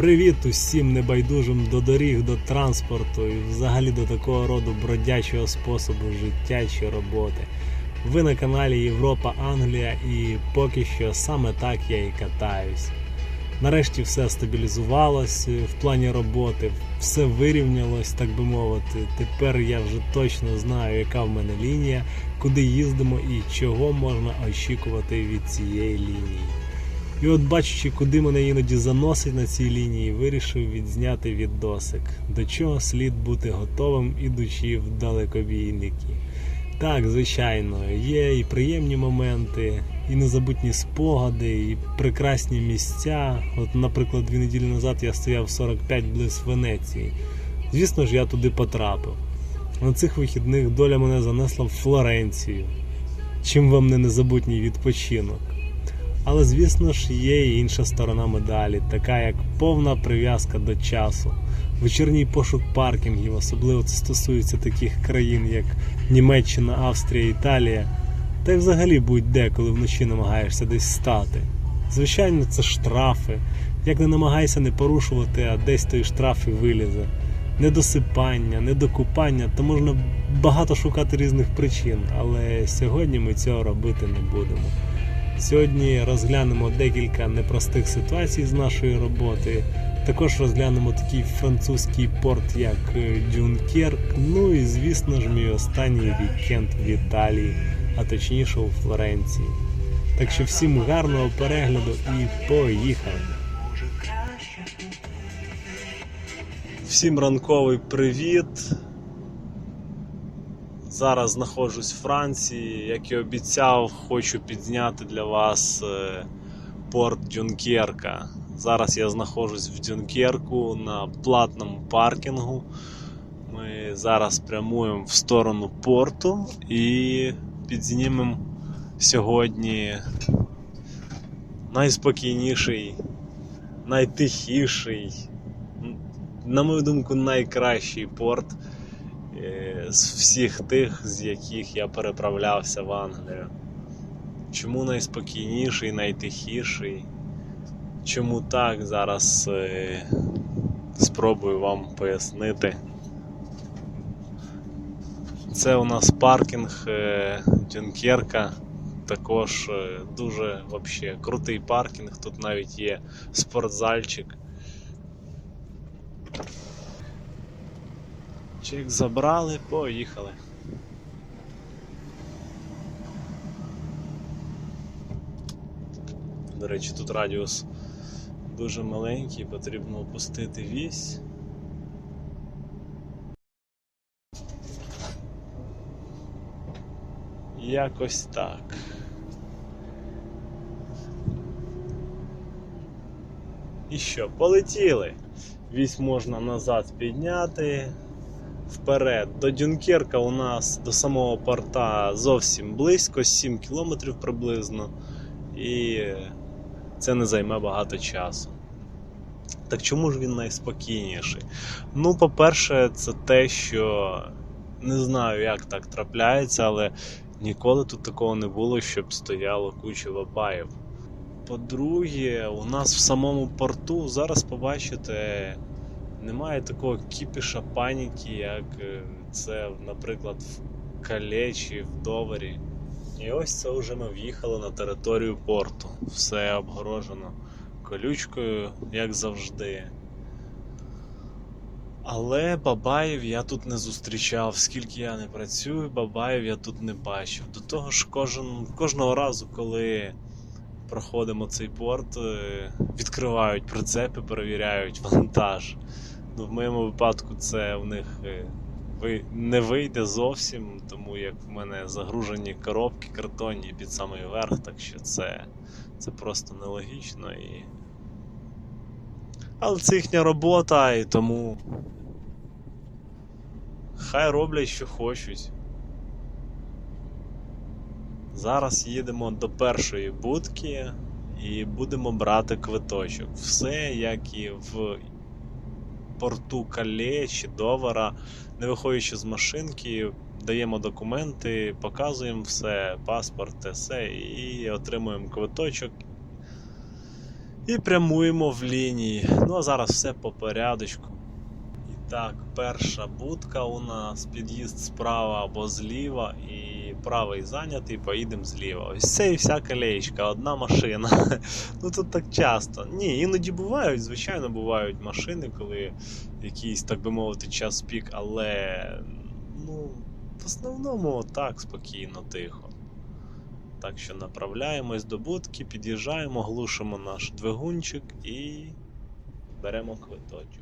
Привіт усім небайдужим до доріг, до транспорту і взагалі до такого роду бродячого способу життя чи роботи. Ви на каналі Європа Англія і поки що саме так я і катаюсь. Нарешті все стабілізувалось в плані роботи, все вирівнялось, так би мовити. Тепер я вже точно знаю, яка в мене лінія, куди їздимо і чого можна очікувати від цієї лінії. І от бачачи, куди мене іноді заносить на цій лінії, вирішив відзняти відосик, до чого слід бути готовим, ідучи в далекобійники. Так, звичайно, є і приємні моменти, і незабутні спогади, і прекрасні місця. От, наприклад, дві неділі назад я стояв 45 близь Венеції. Звісно ж, я туди потрапив. На цих вихідних доля мене занесла в Флоренцію. Чим вам не незабутній відпочинок? Але звісно ж є і інша сторона медалі, така як повна прив'язка до часу, вечірній пошук паркінгів, особливо це стосується таких країн, як Німеччина, Австрія, Італія, та й взагалі будь-де, коли вночі намагаєшся десь стати. Звичайно, це штрафи. Як не намагайся не порушувати, а десь той штраф і вилізе. Недосипання, недокупання, то можна багато шукати різних причин, але сьогодні ми цього робити не будемо. Сьогодні розглянемо декілька непростих ситуацій з нашої роботи. Також розглянемо такий французький порт, як е, Дюнкерк. Ну і звісно ж, мій останній вікенд в Італії, а точніше у Флоренції. Так що всім гарного перегляду і поїхали! Всім ранковий привіт! Зараз знаходжусь в Франції. Як і обіцяв, хочу підзняти для вас е, порт Дюнкерка. Зараз я знаходжусь в Дюнкерку на платному паркінгу. Ми зараз прямуємо в сторону порту і підзнімемо сьогодні найспокійніший, найтихіший, на мою думку, найкращий порт з всіх тих, з яких я переправлявся в Англію. Чому найспокійніший, найтихіший? Чому так? Зараз е, спробую вам пояснити. Це у нас паркінг е, Дюнкерка. Також е, дуже вообще крутий паркінг. Тут навіть є спортзальчик. Чек забрали, поїхали. До речі, тут радіус дуже маленький, потрібно опустити вісь. Якось так. І що, полетіли? Вісь можна назад підняти. Вперед. До Дюнкерка у нас до самого порта зовсім близько, 7 кілометрів приблизно. І це не займе багато часу. Так чому ж він найспокійніший? Ну, по-перше, це те, що не знаю, як так трапляється, але ніколи тут такого не було, щоб стояло куча бабаїв. По-друге, у нас в самому порту зараз побачите, немає такого кіпіша паніки, як е, це, наприклад, в Кале чи в Довері. І ось це вже ми в'їхали на територію порту. Все обгорожено колючкою, як завжди. Але бабаїв я тут не зустрічав, скільки я не працюю, бабаїв я тут не бачив. До того ж, кожен, кожного разу, коли проходимо цей порт, е, відкривають прицепи, перевіряють вантаж. Ну, в моєму випадку це в них е, не вийде зовсім, тому як в мене загружені коробки картонні під самий верх, так що це, це просто нелогічно і. Але це їхня робота, і тому. Хай роблять, що хочуть. Зараз їдемо до першої будки і будемо брати квиточок. Все як і в порту Кале чи Довара, не виходячи з машинки, даємо документи, показуємо все, паспорт, все, і отримуємо квиточок. І прямуємо в лінії. Ну а зараз все по порядочку. І так, перша будка у нас, під'їзд справа або зліва, і правий зайнятий, поїдемо зліва. Ось це і вся колеєчка, одна машина. Ну тут так часто. Ні, іноді бувають, звичайно, бувають машини, коли якийсь, так би мовити, час пік, але ну, в основному так, спокійно, тихо. Так що направляємось до будки, під'їжджаємо, глушимо наш двигунчик і беремо квиточок.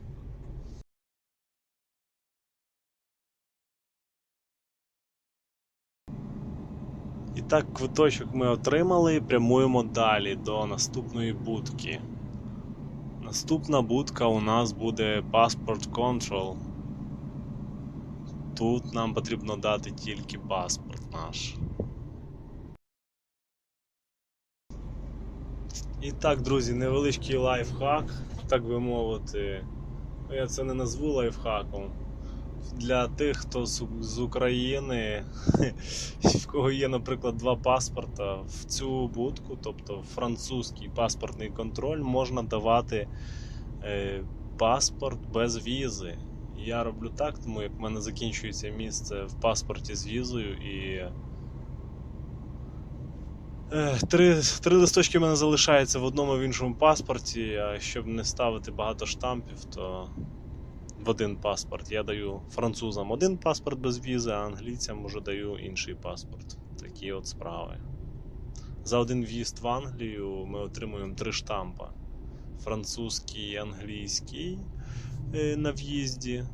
І так, квиточок ми отримали і прямуємо далі до наступної будки. Наступна будка у нас буде Passport Control. Тут нам потрібно дати тільки паспорт наш. І так, друзі, невеличкий лайфхак, так би мовити. Ну, Я це не назву лайфхаком. Для тих, хто з, України, в кого є, наприклад, два паспорта, в цю будку, тобто французький паспортний контроль, можна давати е, паспорт без візи. Я роблю так, тому як в мене закінчується місце в паспорті з візою і. Е, Три, три листочки в мене залишаються в одному в іншому паспорті, а щоб не ставити багато штампів, то в один паспорт я даю французам один паспорт без візи, а англійцям вже даю інший паспорт. Такі от справи. За один в'їзд в Англію ми отримуємо три штампа: французький і англійський е, на в'їзді,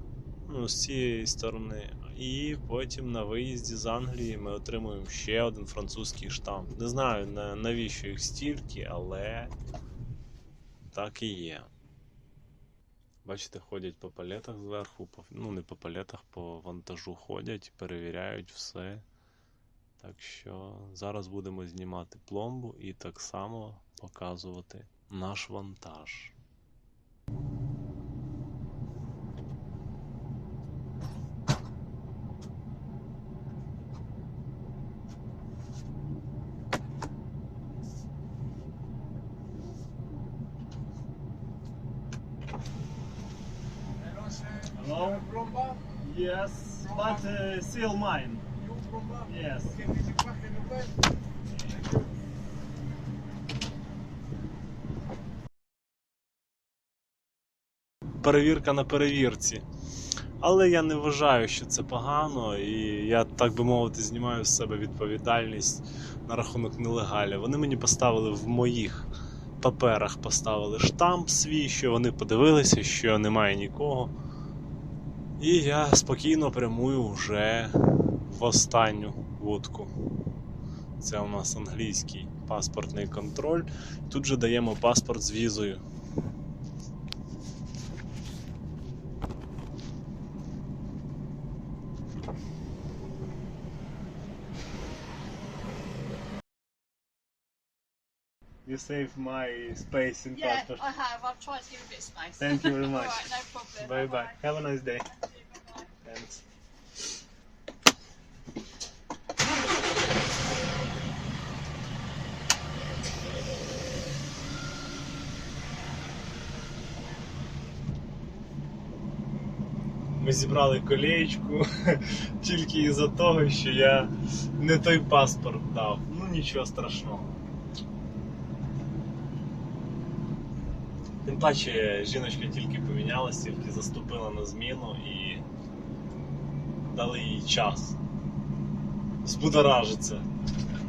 ну, з цієї сторони. І потім на виїзді з Англії ми отримуємо ще один французький штамп. Не знаю навіщо їх стільки, але так і є. Бачите, ходять по палетах зверху, по, ну не по палетах, по вантажу ходять, перевіряють все. Так що зараз будемо знімати пломбу і так само показувати наш вантаж. But uh, still mine. Yes. Перевірка на перевірці. Але я не вважаю, що це погано, і я, так би мовити, знімаю з себе відповідальність на рахунок нелегалів. Вони мені поставили в моїх паперах поставили штамп свій, що вони подивилися, що немає нікого. І я спокійно прямую вже в останню вудку. Це у нас англійський паспортний контроль. Тут же даємо паспорт з візою. You saved my space in Yeah, passport. Yeah, I have. I've tried to give a bit of space. Thank you very much. All right, no problem. Bye bye. Bye-bye. Have a nice day. Bye-bye. Ми зібрали колеєчку тільки із-за того, що я не той паспорт дав. Ну нічого страшного. Тим паче жіночка тільки помінялася, тільки заступила на зміну і дали їй час. Збудоражиться.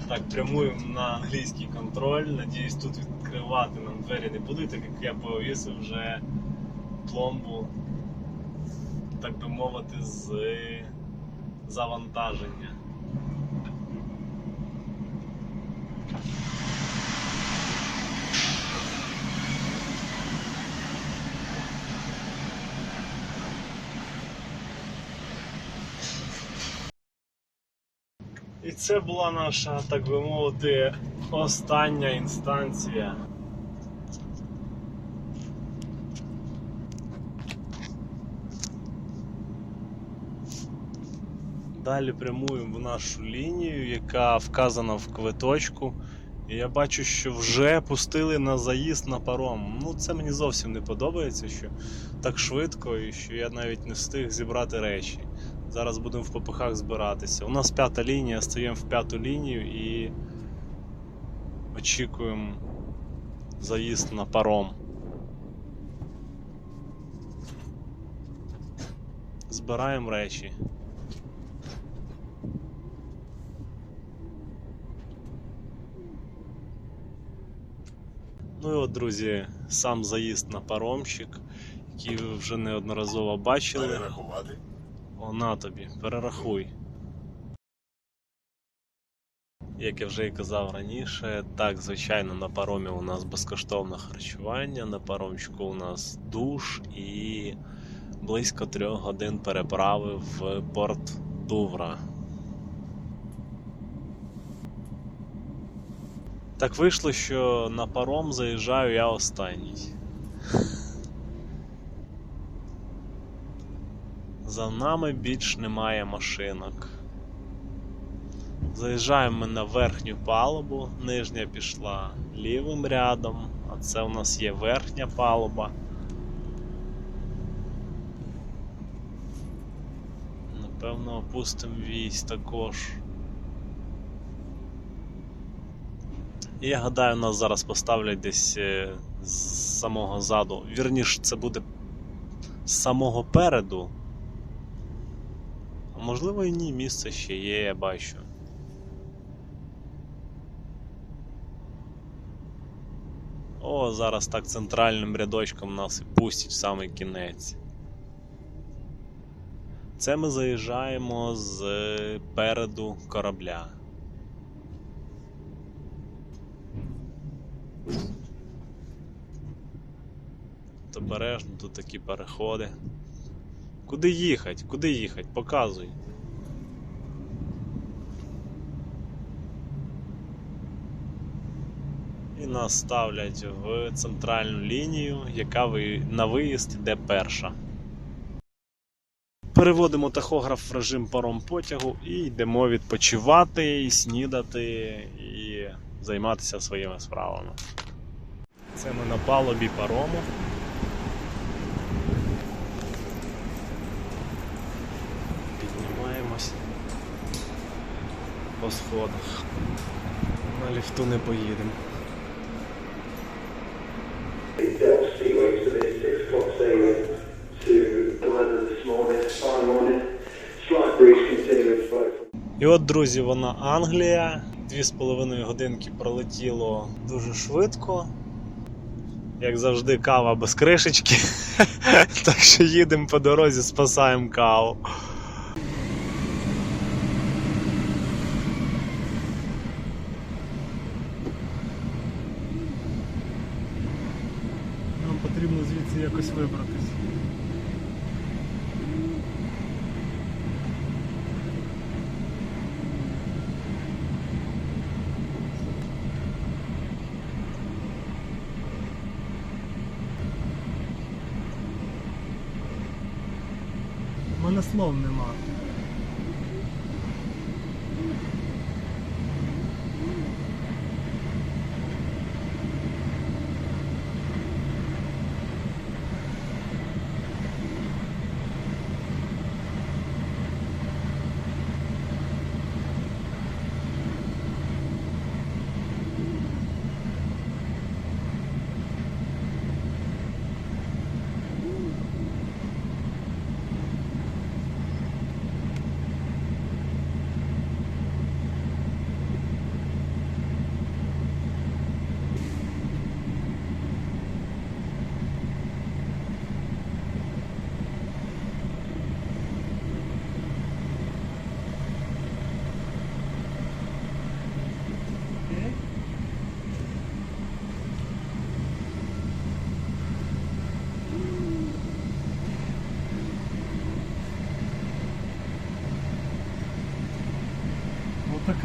Так, прямуємо на англійський контроль. Надіюсь, тут відкривати нам двері не будуть, так як я повісив вже пломбу, так би мовити, з завантаження. І це була наша, так би мовити, остання інстанція. Далі прямуємо в нашу лінію, яка вказана в квиточку. І я бачу, що вже пустили на заїзд на паром. Ну, це мені зовсім не подобається, що так швидко і що я навіть не встиг зібрати речі. Зараз будемо в попихах збиратися. У нас п'ята лінія, стаємо в п'яту лінію і очікуємо заїзд на паром. Збираємо речі. Ну і от, друзі, сам заїзд на паромщик, який ви вже неодноразово бачили. Перерахувати. На тобі, перерахуй. Як я вже і казав раніше, так, звичайно, на паромі у нас безкоштовне харчування, на паромчику у нас душ і близько трьох годин переправи в порт Дувра. Так вийшло, що на паром заїжджаю я останній. За нами більш немає машинок. Заїжджаємо ми на верхню палубу, нижня пішла лівим рядом, а це у нас є верхня палуба. Напевно, опустимо вісь також. І я гадаю, нас зараз поставлять десь е, з самого заду. Вірніше, це буде з самого переду. А можливо і ні, місце ще є, я бачу. О, зараз так центральним рядочком нас і пустять в самий кінець. Це ми заїжджаємо з переду корабля. Обережно, тут такі переходи. Куди їхати? Куди їхати? Показуй. І нас ставлять в центральну лінію, яка на виїзд йде перша. Переводимо тахограф в режим паром потягу і йдемо відпочивати, і снідати, і займатися своїми справами. Це ми на палубі парому. Breeze continuing to flow from І от, друзі, вона Англія. Дві з половиною годинки пролетіло дуже швидко. Як завжди, кава без кришечки. так що їдемо по дорозі, спасаємо каву. Нам потрібно звідси якось вибратися. У мене слов нема.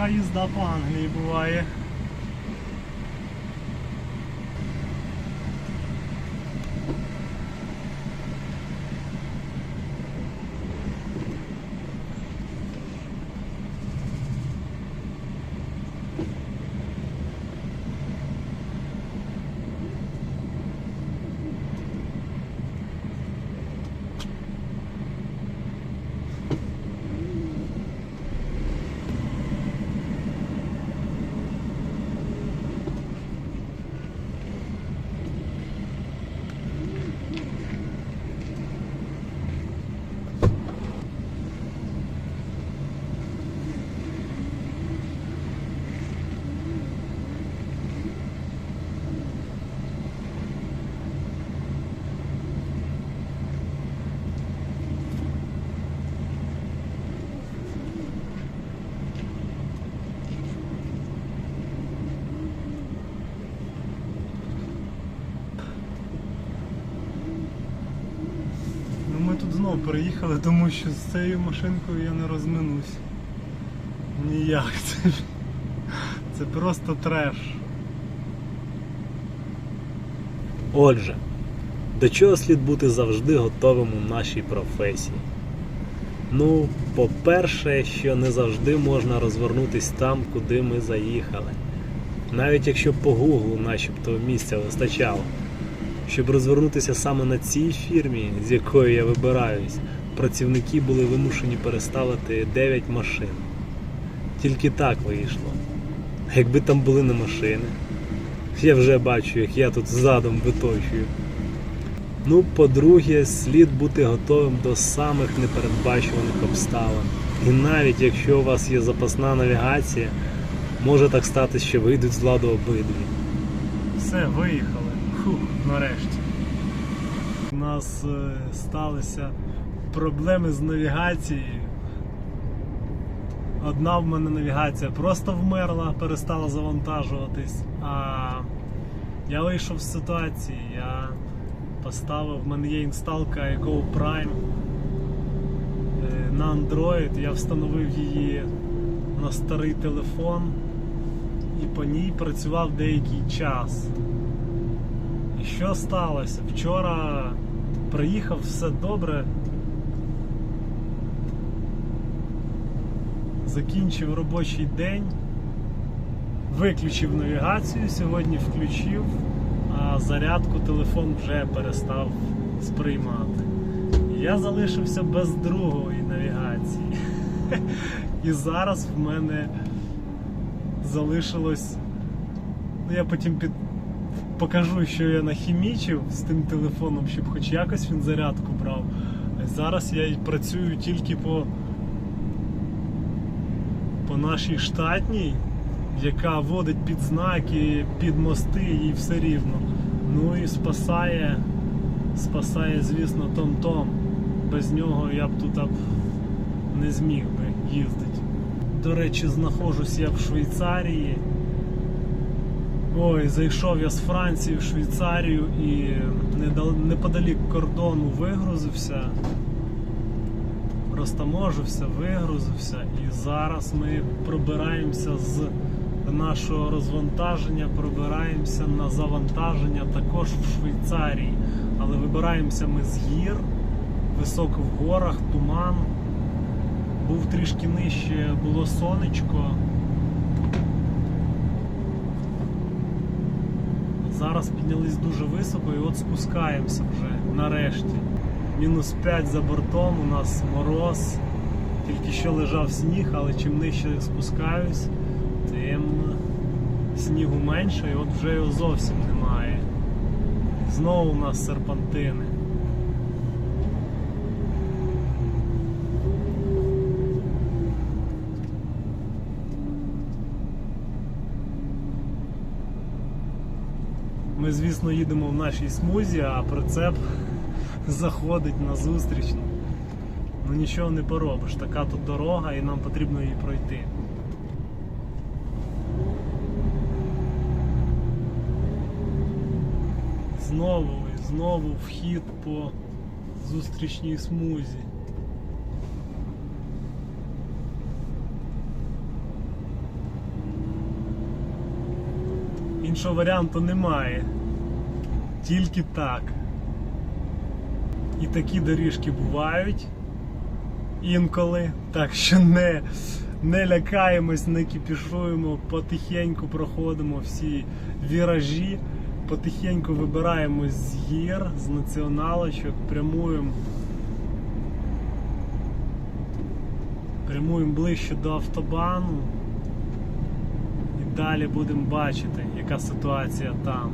Така їзда по Англії буває. Приїхали, тому що з цією машинкою я не розминусь. Ніяк. Це, це просто треш. Отже, до чого слід бути завжди готовим у нашій професії? Ну, по-перше, що не завжди можна розвернутись там, куди ми заїхали. Навіть якщо по гуглу начебто місця вистачало. Щоб розвернутися саме на цій фірмі, з якої я вибираюсь, працівники були вимушені переставити 9 машин. Тільки так вийшло. Якби там були не машини, я вже бачу, як я тут задом виточую. Ну, по-друге, слід бути готовим до самих непередбачуваних обставин. І навіть якщо у вас є запасна навігація, може так статися, що вийдуть з ладу обидві. Все, виїхали. Фух, нарешті. У нас е, сталися проблеми з навігацією. Одна в мене навігація просто вмерла, перестала завантажуватись. А я вийшов з ситуації, я поставив, в мене є інсталка Eco Prime е, на Android, я встановив її на старий телефон і по ній працював деякий час. І що сталося? Вчора приїхав, все добре. Закінчив робочий день, виключив навігацію, сьогодні включив, а зарядку телефон вже перестав сприймати. Я залишився без другої навігації. І зараз в мене залишилось. Ну, я потім під... покажу, що я нахімічив з тим телефоном, щоб хоч якось він зарядку брав. Зараз я працюю тільки по, по нашій штатній, яка водить під знаки, під мости і все рівно. Ну і спасає, спасає, звісно, Том-Том. Без нього я б тут не зміг би їздити. До речі, знаходжусь я в Швейцарії. Ой, зайшов я з Франції в Швейцарію і неподалік кордону вигрузився, розтаможився, вигрузився, і зараз ми пробираємося з нашого розвантаження, пробираємося на завантаження також в Швейцарії. Але вибираємося ми з гір, високо в горах, туман. Був трішки нижче, було сонечко. Зараз піднялись дуже високо і от спускаємося вже нарешті. Мінус 5 за бортом, у нас мороз. Тільки що лежав сніг, але чим нижче спускаюсь, тим снігу менше і от вже його зовсім немає. Знову у нас серпантини. Ми, звісно, їдемо в нашій смузі, а прицеп заходить на зустрічну. Ну нічого не поробиш, така тут дорога і нам потрібно її пройти. Знову і знову вхід по зустрічній смузі. Іншого варіанту немає. Тільки так. І такі доріжки бувають інколи. Так що не, не лякаємось, не кіпішуємо, потихеньку проходимо всі віражі, потихеньку вибираємось з гір, з націоналочок, прямуємо. Прямуємо ближче до автобану. Далі будемо бачити, яка ситуація там.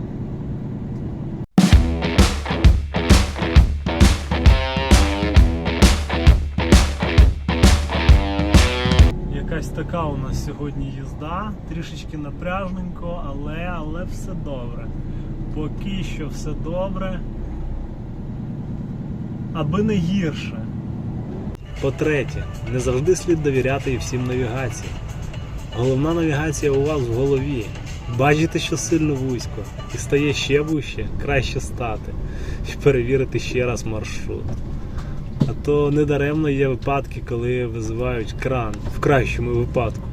Якась така у нас сьогодні їзда, трішечки напряжненько, але, але все добре. Поки що все добре. Аби не гірше. По-третє, не завжди слід довіряти і всім навігації. Головна навігація у вас в голові. Бачите, що сильно вузько, і стає ще вужче, краще стати, і перевірити ще раз маршрут. А то недаремно є випадки, коли визивають кран, в кращому випадку,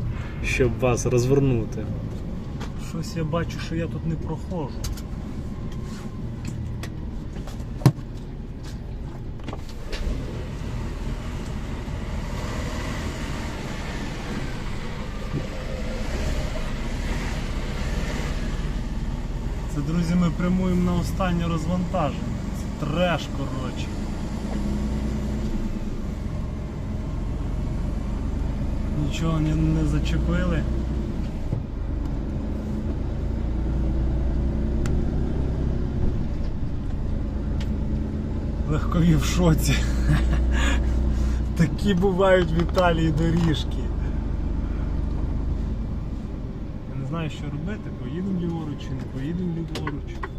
щоб вас розвернути. Щось я бачу, що я тут не проходжу. Це, друзі, ми прямуємо на останнє розвантаження. Це треш, коротше. Нічого не, не зачепили. Легкові в шоці. Такі бувають в Італії доріжки. Я не знаю, що робити, поїдемо ліворуч чи не поїдемо ліворуч.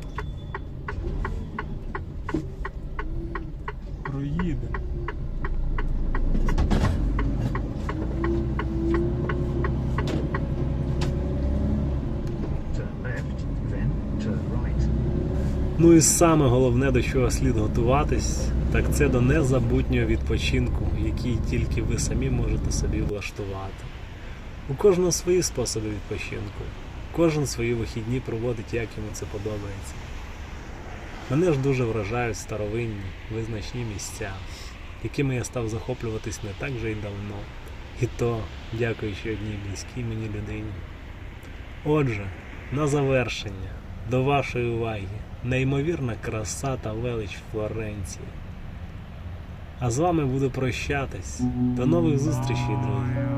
Right. Ну і саме головне, до чого слід готуватись, так це до незабутнього відпочинку, який тільки ви самі можете собі влаштувати. У кожного свої способи відпочинку. Кожен свої вихідні проводить, як йому це подобається. Мене ж дуже вражають старовинні, визначні місця, якими я став захоплюватись не так вже й давно. І то, дякуючи одній близькій мені людині. Отже, на завершення, до вашої уваги, неймовірна краса та велич Флоренції. А з вами буду прощатись. До нових зустрічей, друзі.